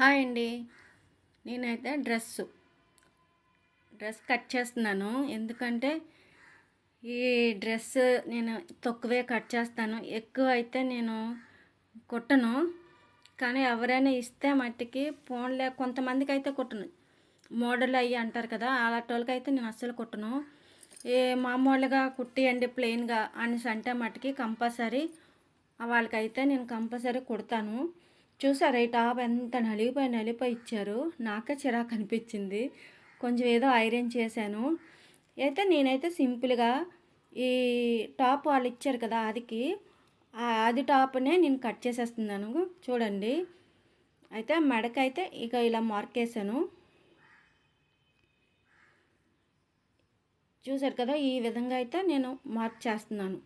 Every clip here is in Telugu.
హాయ్ అండి. నేనైతే డ్రెస్సు డ్రెస్ కట్ చేస్తున్నాను. ఎందుకంటే ఈ డ్రెస్ నేను తక్కువే కట్ చేస్తాను. ఎక్కువ అయితే నేను కుట్టను. కానీ ఎవరైనా ఇస్తే మట్టికి ఫోన్లే కొంతమందికి అయితే కుట్టను. మోడల్ అయ్యి అంటారు కదా అలాంటి వాళ్ళకి అయితే నేను అస్సలు కుట్టను. ఏ మామూలుగా కుట్టియండి ప్లెయిన్గా అనేసి అంటే మట్టికి కంపల్సరీ వాళ్ళకైతే నేను కంపల్సరీ కుడతాను. చూసారా ఈ టాప్ ఎంత నలిగిపోయి నలిగిపోయి ఇచ్చారు? నాకే చిరాకు అనిపించింది. కొంచెం ఏదో ఐరన్ చేశాను. అయితే నేనైతే సింపుల్గా ఈ టాప్ వాళ్ళు ఇచ్చారు కదా అదికి అది టాప్నే నేను కట్ చేసేస్తున్నాను. చూడండి. అయితే మెడకైతే ఇక ఇలా మార్కేసాను చూసారు కదా ఈ విధంగా అయితే నేను మార్క్ చేస్తున్నాను.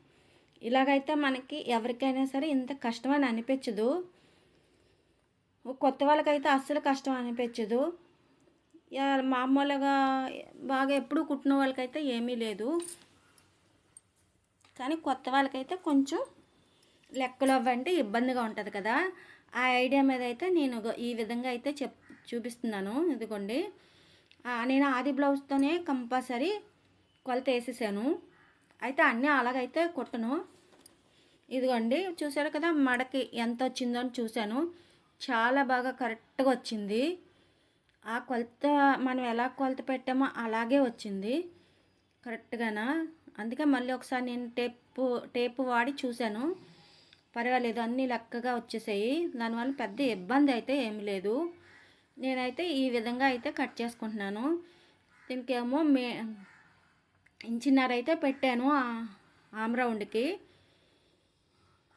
ఇలాగైతే మనకి ఎవరికైనా సరే ఇంత కష్టమని అనిపించదు. కొత్త వాళ్ళకైతే అస్సలు కష్టం అనిపించదు. మామూలుగా బాగా ఎప్పుడు కుట్టిన వాళ్ళకైతే ఏమీ లేదు. కానీ కొత్త వాళ్ళకైతే కొంచెం లెక్కలు అవ్వంటే ఇబ్బందిగా ఉంటుంది కదా. ఆ ఐడియా మీద అయితే నేను ఈ విధంగా అయితే చెప్ చూపిస్తున్నాను. ఇదిగోండి. నేను ఆది బ్లౌజ్తోనే కంపల్సరీ కొలత వేసేసాను. అయితే అన్నీ అలాగైతే కుట్టను. ఇదిగోండి చూసారు కదా మడకి ఎంత వచ్చిందో అని చూశాను. చాలా బాగా కరెక్ట్గా వచ్చింది. ఆ కొలత మనం ఎలా కొలత పెట్టామో అలాగే వచ్చింది. కరెక్ట్గానా? అందుకే మళ్ళీ ఒకసారి నేను టేపు టేపు వాడి చూశాను. పర్వాలేదు అన్నీ లెక్కగా వచ్చేసాయి. దానివల్ల పెద్ద ఇబ్బంది అయితే ఏమి లేదు. నేనైతే ఈ విధంగా అయితే కట్ చేసుకుంటున్నాను. దీనికేమో మే ఇంచిన్నర అయితే పెట్టాను ఆమ్రౌండ్కి.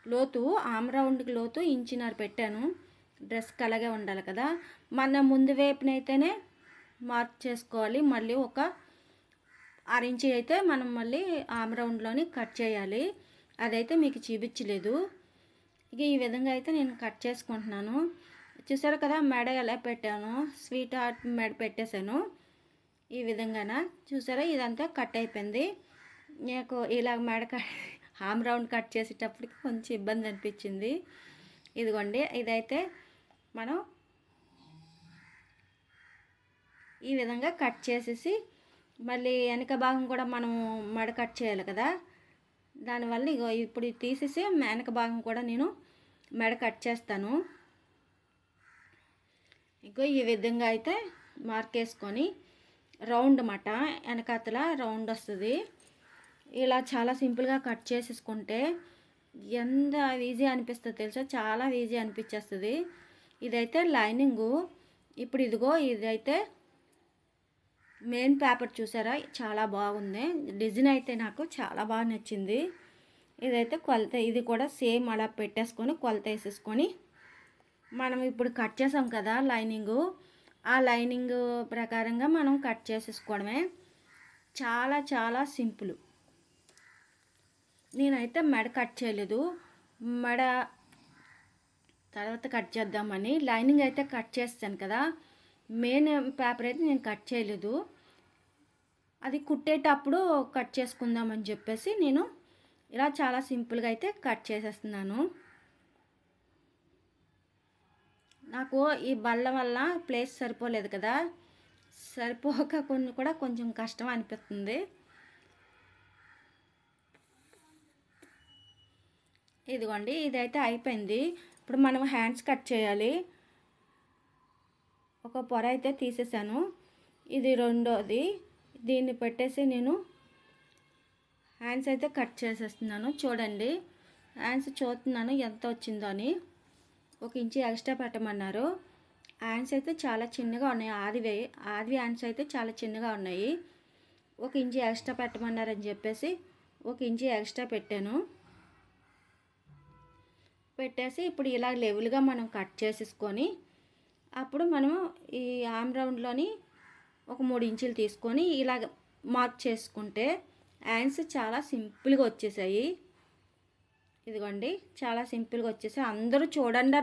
లోతు ఆమ్రౌండ్కి లోతు ఇంచిన్నర పెట్టాను. డ్రెస్కి అలాగే ఉండాలి కదా. మన ముందు వైపునైతేనే మార్క్ చేసుకోవాలి. మళ్ళీ ఒక అరించి అయితే మనం మళ్ళీ ఆమ్ రౌండ్లోని కట్ చేయాలి. అదైతే మీకు చూపించలేదు. ఇక ఈ విధంగా అయితే నేను కట్ చేసుకుంటున్నాను. చూసారు కదా మెడ ఎలా పెట్టాను స్వీట్ హార్ట్ మెడ పెట్టేశాను. ఈ విధంగాన? చూసారా? ఇదంతా కట్ అయిపోయింది. నాకు ఇలా మెడ కట్ హామ్ రౌండ్ కట్ చేసేటప్పటికి కొంచెం ఇబ్బంది అనిపించింది. ఇదిగోండి ఇదైతే మనం ఈ విధంగా కట్ చేసేసి మళ్ళీ వెనక భాగం కూడా మనం మడ కట్ చేయాలి కదా. దానివల్ల ఇగో ఇప్పుడు తీసేసి వెనక భాగం కూడా నేను మెడ కట్ చేస్తాను. ఇగో ఈ విధంగా అయితే మార్క్ వేసుకొని రౌండ్ మాట వెనకాతల రౌండ్ వస్తుంది. ఇలా చాలా సింపుల్గా కట్ చేసేసుకుంటే ఎంత ఈజీ అనిపిస్తుంది తెలుసా? చాలా ఈజీ అనిపించేస్తుంది. ఇదైతే లైనింగు. ఇప్పుడు ఇదిగో ఇదైతే మెయిన్ పేపర్ చూసారా? చాలా బాగుంది. డిజైన్ అయితే నాకు చాలా బాగా నచ్చింది. ఇదైతే కొలత ఇది కూడా సేమ్ అలా పెట్టేసుకొని కొలత వేసేసుకొని మనం ఇప్పుడు కట్ చేసాం కదా లైనింగు. ఆ లైనింగ్ ప్రకారంగా మనం కట్ చేసేసుకోవడమే. చాలా చాలా సింపుల్. నేనైతే మెడ కట్ చేయలేదు. మెడ తర్వాత కట్ చేద్దామని. లైనింగ్ అయితే కట్ చేస్తాను కదా. మెయిన్ పేపర్ అయితే నేను కట్ చేయలేదు. అది కుట్టేటప్పుడు కట్ చేసుకుందామని చెప్పేసి నేను ఇలా చాలా సింపుల్గా అయితే కట్ చేసేస్తున్నాను. నాకు ఈ బల్ల వల్ల ప్లేస్ సరిపోలేదు కదా. సరిపోక కొన్ని కూడా కొంచెం కష్టం అనిపిస్తుంది. ఇదిగోండి ఇదైతే అయిపోయింది. ఇప్పుడు మనం హ్యాండ్స్ కట్ చేయాలి. ఒక పొర అయితే తీసేసాను. ఇది రెండోది. దీన్ని పెట్టేసి నేను హ్యాండ్స్ అయితే కట్ చేసేస్తున్నాను. చూడండి. హ్యాండ్స్ చూస్తున్నాను ఎంత వచ్చిందో అని. ఒక ఇంచు ఎక్స్ట్రా పెట్టమన్నారు. హ్యాండ్స్ అయితే చాలా చిన్నగా ఉన్నాయి. ఆదివి ఆదివి హ్యాండ్స్ అయితే చాలా చిన్నగా ఉన్నాయి. ఒక ఇంచి ఎక్స్ట్రా పెట్టమన్నారని చెప్పేసి ఒక ఇంచి ఎక్స్ట్రా పెట్టాను. పెట్టేసి ఇప్పుడు ఇలా లెవెల్గా మనం కట్ చేసేసుకొని అప్పుడు మనము ఈ ఆమ్ రౌండ్లోని ఒక మూడు ఇంచులు తీసుకొని ఇలా మార్క్ చేసుకుంటే హ్యాండ్స్ చాలా సింపుల్గా వచ్చేసాయి. ఇదిగోండి చాలా సింపుల్గా వచ్చేసాయి. అందరూ చూడండి